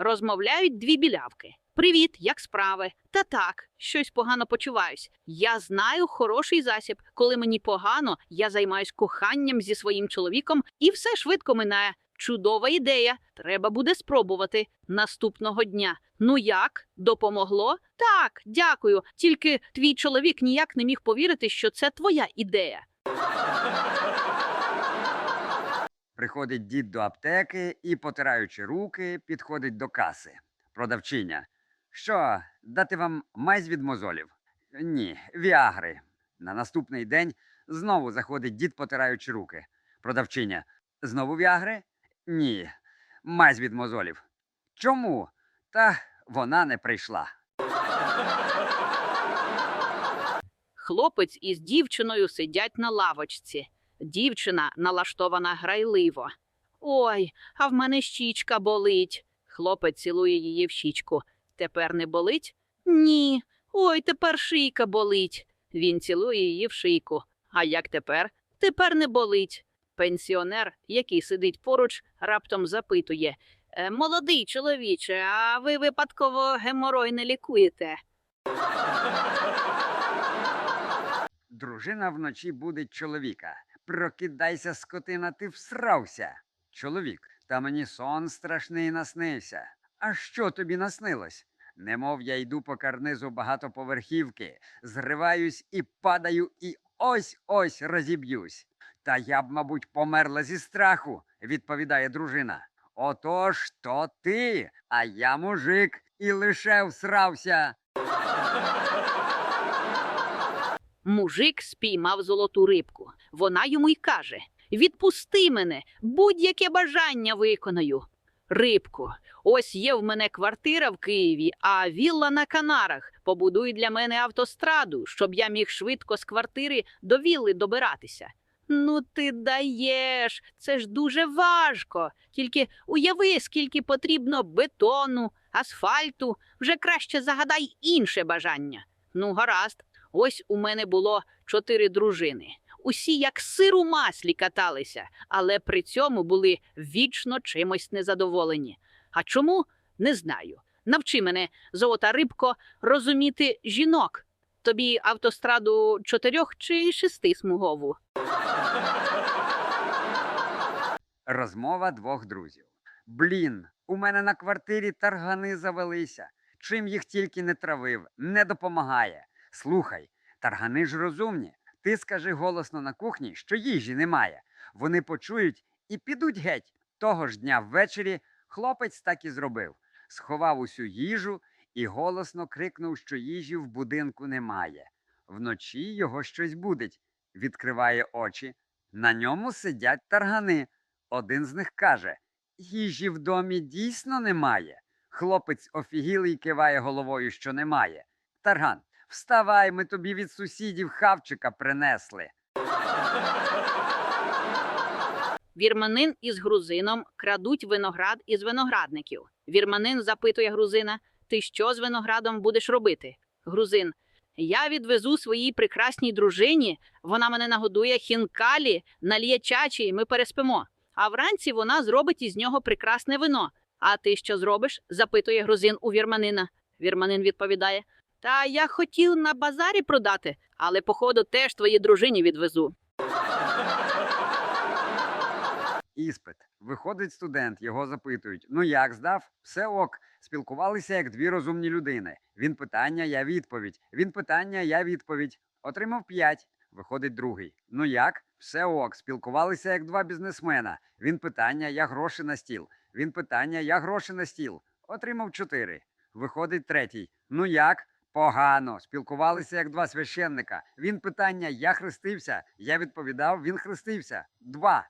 Розмовляють дві білявки. Привіт, як справи? Та так, щось погано почуваюсь. Я знаю хороший засіб. Коли мені погано, я займаюсь коханням зі своїм чоловіком, і все швидко минає. Чудова ідея. Треба буде спробувати наступного дня. Ну як? Допомогло? Так, дякую. Тільки твій чоловік ніяк не міг повірити, що це твоя ідея. Приходить дід до аптеки і, потираючи руки, підходить до каси. Продавчиня. Що, дати вам мазь від мозолів? Ні, віагри. На наступний день знову заходить дід, потираючи руки. Продавчиня. Знову віагри? Ні. Мазь від мозолів. Чому? Та вона не прийшла. Хлопець із дівчиною сидять на лавочці. Дівчина налаштована грайливо. Ой, а в мене щічка болить. Хлопець цілує її в щічку. Тепер не болить? Ні. Ой, тепер шийка болить. Він цілує її в шийку. А як тепер? Тепер не болить. Пенсіонер, який сидить поруч, раптом запитує: «Е, Молодий чоловіче, а ви випадково геморой не лікуєте? Дружина вночі будить чоловіка. Прокидайся, скотина, ти всрався. Чоловік, та мені сон страшний наснився. А що тобі наснилось? Немов я йду по карнизу багатоповерхівки, зриваюсь і падаю, і ось ось розіб'юсь. Та я б, мабуть, померла зі страху, відповідає дружина. Отож, то ти, а я мужик і лише всрався. Мужик спіймав золоту рибку. Вона йому й каже: Відпусти мене, будь-яке бажання виконаю. Рибко, ось є в мене квартира в Києві, а вілла на Канарах. Побудуй для мене автостраду, щоб я міг швидко з квартири до вілли добиратися. Ну, ти даєш, це ж дуже важко. Тільки уяви, скільки потрібно бетону, асфальту, вже краще загадай інше бажання. Ну, гаразд, Ось у мене було чотири дружини. Усі як сир у маслі каталися, але при цьому були вічно чимось незадоволені. А чому? Не знаю. Навчи мене, золота рибко, розуміти жінок. Тобі автостраду чотирьох чи шести смугову. Розмова двох друзів. Блін, у мене на квартирі таргани завелися. Чим їх тільки не травив, не допомагає. Слухай, таргани ж розумні. Ти скажи голосно на кухні, що їжі немає. Вони почують і підуть геть. Того ж дня ввечері хлопець так і зробив. Сховав усю їжу і голосно крикнув, що їжі в будинку немає. Вночі його щось будить. Відкриває очі. На ньому сидять таргани. Один з них каже: Їжі в домі дійсно немає. Хлопець офігілий киває головою, що немає. Тарган, вставай, ми тобі від сусідів хавчика принесли. Вірманин із грузином крадуть виноград із виноградників. Вірманин запитує грузина: Ти що з виноградом будеш робити? Грузин. Я відвезу своїй прекрасній дружині, вона мене нагодує хінкалі, наліє чачі, ми переспимо. А вранці вона зробить із нього прекрасне вино. А ти що зробиш? запитує грузин у вірманина. Вірманин відповідає: Та я хотів на базарі продати, але, походу, теж твоїй дружині відвезу. Іспит. Виходить студент, його запитують: Ну як здав? Все ок. Спілкувалися як дві розумні людини. Він питання, я відповідь. Він питання, я відповідь. Отримав п'ять. Виходить другий. Ну як? Все ок. Спілкувалися як два бізнесмена. Він питання, я гроші на стіл. Він питання, я гроші на стіл. Отримав чотири. Виходить третій. Ну як? Погано. Спілкувалися як два священника. Він питання, я хрестився. Я відповідав, він хрестився. Два.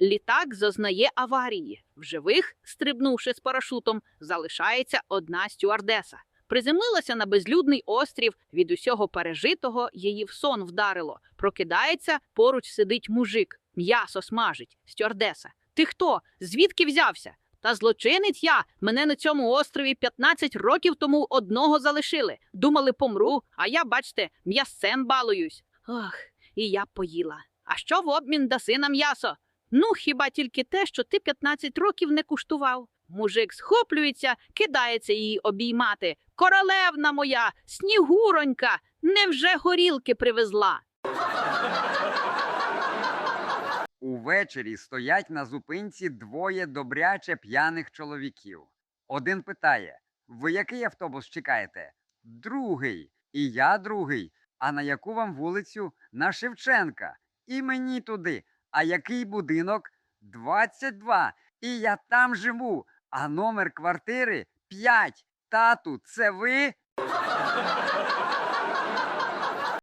Літак зазнає аварії. В живих, стрибнувши з парашутом, залишається одна стюардеса. Приземлилася на безлюдний острів. Від усього пережитого її в сон вдарило. Прокидається, поруч сидить мужик. М'ясо смажить. Стюардеса. Ти хто? Звідки взявся? Та злочинець я. Мене на цьому острові 15 років тому одного залишили. Думали, помру, а я, бачте, м'ясцем балуюсь. Ох, і я поїла. А що в обмін даси на м'ясо? Ну, хіба тільки те, що ти 15 років не куштував. Мужик схоплюється, кидається її обіймати. Королевна моя, снігуронька, невже горілки привезла? Увечері стоять на зупинці двоє добряче п'яних чоловіків. Один питає: Ви який автобус чекаєте? Другий. І я другий. А на яку вам вулицю? На Шевченка. І мені туди. А який будинок? 22. І я там живу. А номер квартири 5. Тату, це ви?